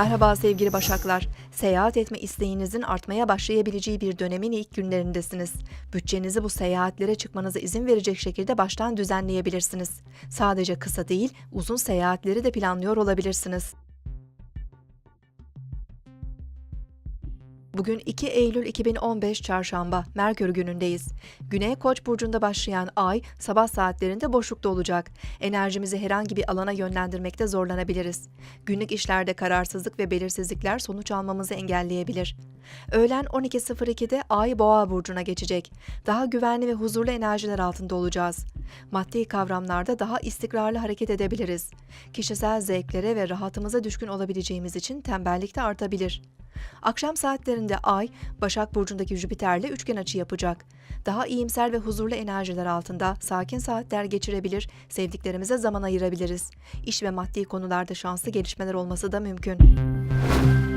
Merhaba sevgili Başaklar. Seyahat etme isteğinizin artmaya başlayabileceği bir dönemin ilk günlerindesiniz. Bütçenizi bu seyahatlere çıkmanıza izin verecek şekilde baştan düzenleyebilirsiniz. Sadece kısa değil, uzun seyahatleri de planlıyor olabilirsiniz. Bugün 2 Eylül 2015 Çarşamba, Merkür günündeyiz. Güney Koç burcunda başlayan ay sabah saatlerinde boşlukta olacak. Enerjimizi herhangi bir alana yönlendirmekte zorlanabiliriz. Günlük işlerde kararsızlık ve belirsizlikler sonuç almamızı engelleyebilir. Öğlen 12.02'de ay Boğa burcuna geçecek. Daha güvenli ve huzurlu enerjiler altında olacağız. Maddi kavramlarda daha istikrarlı hareket edebiliriz. Kişisel zevklere ve rahatımıza düşkün olabileceğimiz için tembellik de artabilir. Akşam saatlerinde Ay, Başak Burcu'ndaki Jüpiter'le üçgen açı yapacak. Daha iyimser ve huzurlu enerjiler altında sakin saatler geçirebilir, sevdiklerimize zaman ayırabiliriz. İş ve maddi konularda şanslı gelişmeler olması da mümkün. Müzik